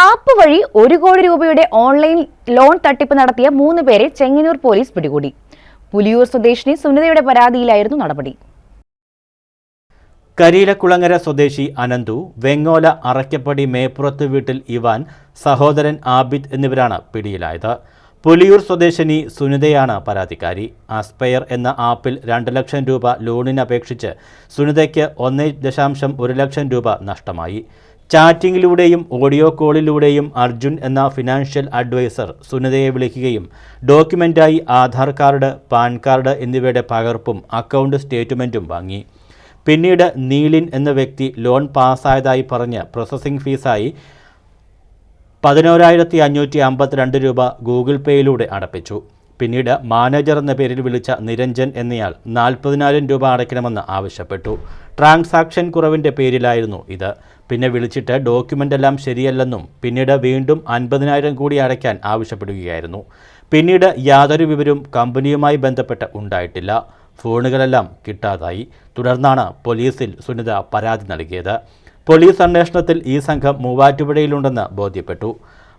App വഴി ഒരു കോടി രൂപയുടെ ഓൺലൈൻ ലോൺ തട്ടിപ്പ് നടത്തിയ മൂന്ന് പേരെ ചെങ്ങന്നൂർ പോലീസ് പിടികൂടി. പുലിയൂർ സ്വദേശിനി സുനിതയുടെ പരാതിയിലായിരുന്നു നടപടി. കരീലക്കുളങ്ങര സ്വദേശി അനന്തു വെങ്ങോല അറയ്ക്കപ്പടി മേപ്പുറത്ത് വീട്ടിൽ ഇവാൻ സഹോദരൻ ആബിദ് എന്നിവരാണ് പിടിയിലായത്. പുലിയൂർ സ്വദേശിനി സുനിതയാണ് പരാതിക്കാരി. ആസ്പയർ എന്ന ആപ്പിൽ രണ്ട് ലക്ഷം രൂപ ലോണിനപേക്ഷിച്ച് സുനിതയ്ക്ക് ഒന്നേ ദശാംശം ഒരു ലക്ഷം രൂപ നഷ്ടമായി. ചാറ്റിംഗിലൂടെയും ഓഡിയോ കോളിലൂടെയും അർജുൻ എന്ന ഫിനാൻഷ്യൽ അഡ്വൈസർ സുനിതയെ വിളിക്കുകയും ഡോക്യുമെന്റായി ആധാർ കാർഡ് പാൻ കാർഡ് എന്നിവയുടെ പകർപ്പും അക്കൗണ്ട് സ്റ്റേറ്റ്മെന്റും വാങ്ങി. പിന്നീട് നീലിൻ എന്ന വ്യക്തി ലോൺ പാസ്സായതായി പറഞ്ഞ് പ്രോസസ്സിംഗ് ഫീസായി പതിനോരായിരത്തി അഞ്ഞൂറ്റി അമ്പത്തിരണ്ട് രൂപ ഗൂഗിൾ പേയിലൂടെ അടപ്പിച്ചു. പിന്നീട് മാനേജർ എന്ന പേരിൽ വിളിച്ച നിരഞ്ജൻ എന്നയാൾ നാൽപ്പതിനായിരം രൂപ അടയ്ക്കണമെന്ന് ആവശ്യപ്പെട്ടു. ട്രാൻസാക്ഷൻ കുറവിന്റെ പേരിലായിരുന്നു ഇത്. പിന്നെ വിളിച്ചിട്ട് ഡോക്യുമെന്റ് എല്ലാം ശരിയല്ലെന്നും പിന്നീട് വീണ്ടും അൻപതിനായിരം കൂടി അടയ്ക്കാൻ ആവശ്യപ്പെടുകയായിരുന്നു. പിന്നീട് യാതൊരു വിവരവും കമ്പനിയുമായി ബന്ധപ്പെട്ട് ഉണ്ടായിട്ടില്ല. ഫോണുകളെല്ലാം കിട്ടാതായി. തുടർന്നാണ് പോലീസിൽ സുനിത പരാതി നൽകിയത്. പോലീസ് അന്വേഷണത്തിൽ ഈ സംഘം മൂവാറ്റുപുഴയിലുണ്ടെന്ന് ബോധ്യപ്പെട്ടു.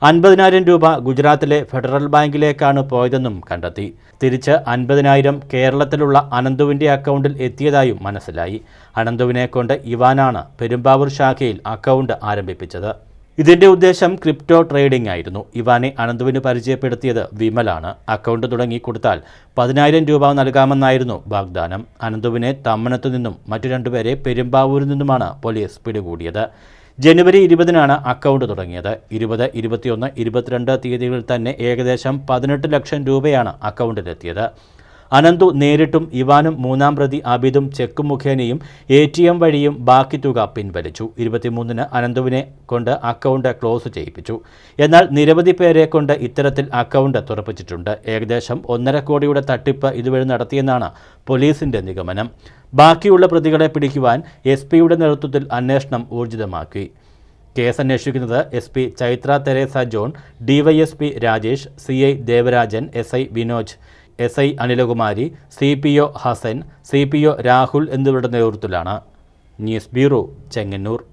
അൻപതിനായിരം രൂപ ഗുജറാത്തിലെ ഫെഡറൽ ബാങ്കിലേക്കാണ് പോയതെന്നും കണ്ടെത്തി. തിരിച്ച് അൻപതിനായിരം കേരളത്തിലുള്ള അനന്തുവിന്റെ അക്കൗണ്ടിൽ എത്തിയതായും മനസ്സിലായി. അനന്തുവിനെ കൊണ്ട് ഇവാനാണ് പെരുമ്പാവൂർ ശാഖയിൽ അക്കൗണ്ട് ആരംഭിപ്പിച്ചത്. ഇതിന്റെ ഉദ്ദേശം ക്രിപ്റ്റോ ട്രേഡിംഗ് ആയിരുന്നു. ഇവാനെ അനന്തുവിന് പരിചയപ്പെടുത്തിയത് വിമലാണ്. അക്കൗണ്ട് തുടങ്ങി കൊടുത്താൽ പതിനായിരം രൂപ നൽകാമെന്നായിരുന്നു വാഗ്ദാനം. അനന്തുവിനെ തമ്മനത്തു നിന്നും മറ്റു രണ്ടുപേരെ പെരുമ്പാവൂരിൽ നിന്നുമാണ് പോലീസ് പിടികൂടിയത്. ജനുവരി ഇരുപതിനാണ് അക്കൗണ്ട് തുടങ്ങിയത്. ഇരുപത് ഇരുപത്തിയൊന്ന് ഇരുപത്തിരണ്ട് തീയതികളിൽ തന്നെ ഏകദേശം പതിനെട്ട് ലക്ഷം രൂപയാണ് അക്കൗണ്ടിലെത്തിയത്. അനന്തു നേരിട്ടും ഇവാനും മൂന്നാം പ്രതി അബിദും ചെക്ക് മുഖേനയും എ ടി എം വഴിയും ബാക്കി തുക പിൻവലിച്ചു. ഇരുപത്തിമൂന്നിന് അനന്തുവിനെ കൊണ്ട് അക്കൗണ്ട് ക്ലോസ് ചെയ്യിപ്പിച്ചു. എന്നാൽ നിരവധി പേരെ കൊണ്ട് ഇത്തരത്തിൽ അക്കൗണ്ട് തുറപ്പിച്ചിട്ടുണ്ട്. ഏകദേശം ഒന്നര കോടിയുടെ തട്ടിപ്പ് ഇതുവഴി നടത്തിയെന്നാണ് പോലീസിന്റെ നിഗമനം. ബാക്കിയുള്ള പ്രതികളെ പിടിക്കുവാൻ എസ് പിയുടെ നേതൃത്വത്തിൽ അന്വേഷണം ഊർജിതമാക്കി. കേസ് അന്വേഷിക്കുന്നത് S P Chaitra Teresa John DYSP Rajesh C I Devarajan S I Vinoj. S I Anilakumari C P O Hasan C P O Rahul എന്നിവരുടെ നേതൃത്വത്തിലാണ്. News bureau Chengannur.